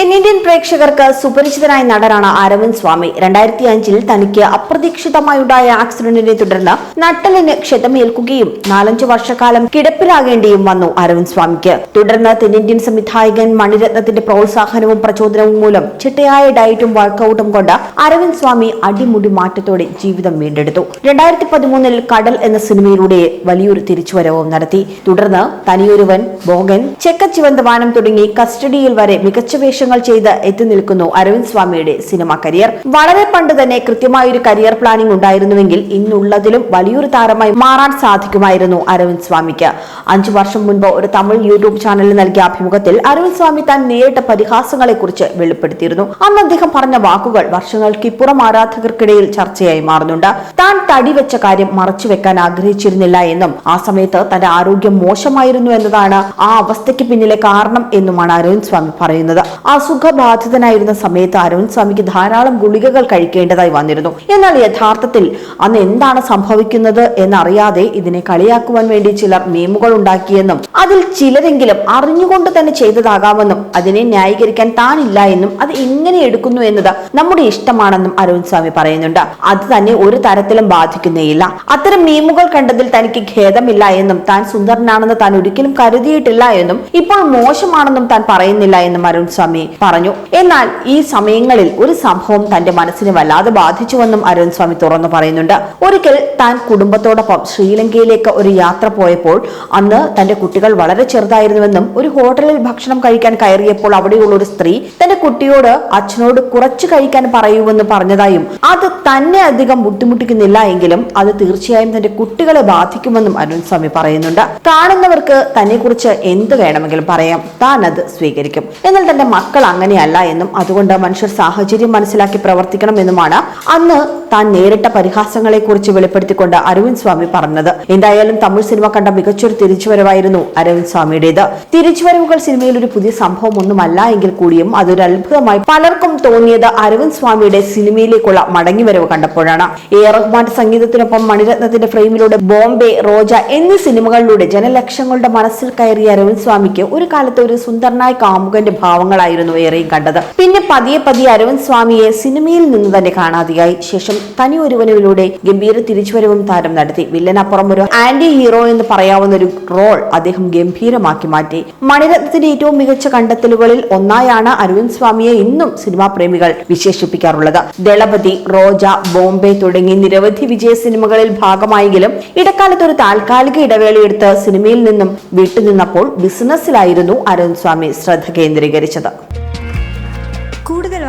തെന്നിന്ത്യൻ പ്രേക്ഷകർക്ക് സുപരിചിതനായ നടനാണ് അരവിന്ദ് സ്വാമി. രണ്ടായിരത്തി അഞ്ചിൽ തനിക്ക് അപ്രതീക്ഷിതമായുണ്ടായ ആക്സിഡന്റിനെ തുടർന്ന് നട്ടലിന് ക്ഷതമേൽക്കുകയും നാലഞ്ചു വർഷക്കാലം കിടപ്പിലാകേണ്ടിയും വന്നു അരവിന്ദ് സ്വാമിക്ക്. തുടർന്ന് തെന്നിന്ത്യൻ സംവിധായകൻ മണിരത്നത്തിന്റെ പ്രോത്സാഹനവും പ്രചോദനവും മൂലം ചിട്ടയായ ഡയറ്റും വർക്കൌട്ടും കൊണ്ട് അരവിന്ദ് സ്വാമി അടിമുടി മാറ്റത്തോടെ ജീവിതം വീണ്ടെടുത്തു. രണ്ടായിരത്തി പതിമൂന്നിൽ കടൽ എന്ന സിനിമയിലൂടെ വലിയൊരു തിരിച്ചുവരവും നടത്തി. തുടർന്ന് തനിയൊരുവൻ ബോഗൻ ചെക്ക വാനം തുടങ്ങി കസ്റ്റഡിയിൽ വരെ മികച്ച വേഷങ്ങൾ ചെയ്ത് എത്തി നിൽക്കുന്നു അരവിന്ദ് സ്വാമിയുടെ സിനിമ കരിയർ. വളരെ പണ്ട് തന്നെ കൃത്യമായ ഒരു കരിയർ പ്ലാനിംഗ് ഉണ്ടായിരുന്നുവെങ്കിൽ ഇന്നുള്ളതിലും വലിയൊരു താരമായി മാറാൻ സാധിക്കുമായിരുന്നു അരവിന്ദ് സ്വാമിക്ക്. അഞ്ചു വർഷം മുൻപ് ഒരു തമിഴ് യൂട്യൂബ് ചാനലിൽ നൽകിയ അഭിമുഖത്തിൽ അരവിന്ദ് സ്വാമി താൻ നേരിട്ട പരിഹാസങ്ങളെ കുറിച്ച് വെളിപ്പെടുത്തിയിരുന്നു. അന്ന് അദ്ദേഹം പറഞ്ഞ വാക്കുകൾ വർഷങ്ങൾക്കിപ്പുറം ആരാധകർക്കിടയിൽ ചർച്ചയായി മാറുന്നുണ്ട്. താൻ തടി വെച്ച കാര്യം മറച്ചു വെക്കാൻ ആഗ്രഹിച്ചിരുന്നില്ല എന്നും ആ സമയത്ത് തന്റെ ആരോഗ്യം മോശമായിരുന്നു എന്നതാണ് ആ അവസ്ഥയ്ക്ക് പിന്നിലെ കാരണം എന്നുമാണ് അരവിന്ദ് സ്വാമി പറയുന്നത്. അസുഖബാധിതനായിരുന്ന സമയത്ത് അരുൺ സ്വാമിക്ക് ധാരാളം ഗുളികകൾ കഴിക്കേണ്ടതായി വന്നിരുന്നു. എന്നാൽ യഥാർത്ഥത്തിൽ അന്ന് എന്താണ് സംഭവിക്കുന്നത് എന്നറിയാതെ ഇതിനെ കളിയാക്കുവാൻ വേണ്ടി ചിലർ മീമുകൾ ഉണ്ടാക്കിയെന്നും അതിൽ ചിലരെങ്കിലും അറിഞ്ഞുകൊണ്ട് തന്നെ ചെയ്തതാകാമെന്നും അതിനെ ന്യായീകരിക്കാൻ താനില്ല എന്നും അത് എങ്ങനെ എടുക്കുന്നു എന്നത് നമ്മുടെ ഇഷ്ടമാണെന്നും അരുൺ സ്വാമി പറയുന്നുണ്ട്. അത് തന്നെ ഒരു തരത്തിലും ബാധിക്കുന്നേയില്ല. അത്തരം മീമുകൾ കണ്ടതിൽ തനിക്ക് ഖേദമില്ല എന്നും താൻ സുന്ദരനാണെന്ന് താൻ ഒരിക്കലും കരുതിയിട്ടില്ല എന്നും ഇപ്പോൾ മോശമാണെന്നും താൻ പറയുന്നില്ല എന്നും അരുൺ സ്വാമി പറഞ്ഞു. എന്നാൽ ഈ സമയങ്ങളിൽ ഒരു സംഭവം തന്റെ മനസ്സിനെ വല്ലാതെ ബാധിച്ചുവെന്നും അരുൺ സ്വാമി തുറന്നു പറയുന്നുണ്ട്. ഒരിക്കൽ താൻ കുടുംബത്തോടൊപ്പം ശ്രീലങ്കയിലേക്ക് ഒരു യാത്ര പോയപ്പോൾ അന്ന് തന്റെ കുട്ടികൾ വളരെ ചെറുതായിരുന്നുവെന്നും ഒരു ഹോട്ടലിൽ ഭക്ഷണം കഴിക്കാൻ കയറിയപ്പോൾ അവിടെയുള്ള ഒരു സ്ത്രീ തന്റെ കുട്ടിയോട് അച്ഛനോട് കുറച്ച് കഴിക്കാൻ പറയൂവെന്ന് പറഞ്ഞതായും അത് തന്നെ അധികം ബുദ്ധിമുട്ടിക്കുന്നില്ല എങ്കിലും അത് തീർച്ചയായും തന്റെ കുട്ടികളെ ബാധിക്കുമെന്നും അരുൺ സ്വാമി പറയുന്നുണ്ട്. കാണുന്നവർക്ക് തന്നെ കുറിച്ച് എന്ത് വേണമെങ്കിലും പറയാം. താൻ അത് സ്വീകരിക്കും. എന്നാൽ തന്റെ മക്കൾ അങ്ങനെയല്ല എന്നും അതുകൊണ്ട് മനുഷ്യർ സാഹചര്യം മനസ്സിലാക്കി പ്രവർത്തിക്കണമെന്നുമാണ് അന്ന് താൻ നേരിട്ട പരിഹാസങ്ങളെക്കുറിച്ച് വെളിപ്പെടുത്തിക്കൊണ്ട് അരവിന്ദ് സ്വാമി പറഞ്ഞത്. എന്തായാലും തമിഴ് സിനിമ കണ്ട മികച്ചൊരു തിരിച്ചുവരവായിരുന്നു അരവിന്ദ് സ്വാമിയുടേത്. തിരിച്ചുവരവുകൾ സിനിമയിൽ ഒരു പുതിയ സംഭവം ഒന്നുമല്ല എങ്കിൽ കൂടിയും അതൊരു അത്ഭുതമായി പലർക്കും തോന്നിയത് അരവിന്ദ് സ്വാമിയുടെ സിനിമയിലേക്കുള്ള മടങ്ങിവരവ് കണ്ടപ്പോഴാണ്. എ റഹ്മാന്റെ സംഗീതത്തിനൊപ്പം മണിരത്നത്തിന്റെ ഫ്രെയിമിലൂടെ ബോംബെ റോജ എന്നീ സിനിമകളിലൂടെ ജനലക്ഷങ്ങളുടെ മനസ്സിൽ കയറിയ അരവിന്ദ് സ്വാമിക്ക് ഒരു കാലത്ത് ഒരു സുന്ദരനായ കാമുകന്റെ ഭാവങ്ങളായിരുന്നു ഏറെയും കണ്ടത്. പിന്നെ പതിയെ പതിയെ അരവിന്ദ് സ്വാമിയെ സിനിമയിൽ നിന്ന് തന്നെ കാണാതെയായി. ശേഷം തനി ഒരുവനിലൂടെ ഗംഭീര തിരിച്ചുവരവും താരം നടത്തി. വില്ലനപ്പുറം ഒരു ആന്റി ഹീറോ എന്ന് പറയാവുന്ന ഒരു റോൾ അദ്ദേഹം ഗംഭീരമാക്കി മാറ്റി. മണിരത്നത്തിന്റെ ഏറ്റവും മികച്ച കണ്ടെത്തലുകളിൽ ഒന്നായാണ് അരവിന്ദ് സ്വാമിയെ ഇന്നും സിനിമാ പ്രേമികൾ വിശേഷിപ്പിക്കാറുള്ളത്. ദളപതി റോജ ബോംബെ തുടങ്ങി നിരവധി വിജയ സിനിമകളിൽ ഭാഗമായെങ്കിലും ഇടക്കാലത്ത് ഒരു താൽക്കാലിക ഇടവേളയെടുത്ത് സിനിമയിൽ നിന്നും വിട്ടുനിന്നപ്പോൾ ബിസിനസ്സിലായിരുന്നു അരവിന്ദ് സ്വാമി ശ്രദ്ധ കേന്ദ്രീകരിച്ചത്.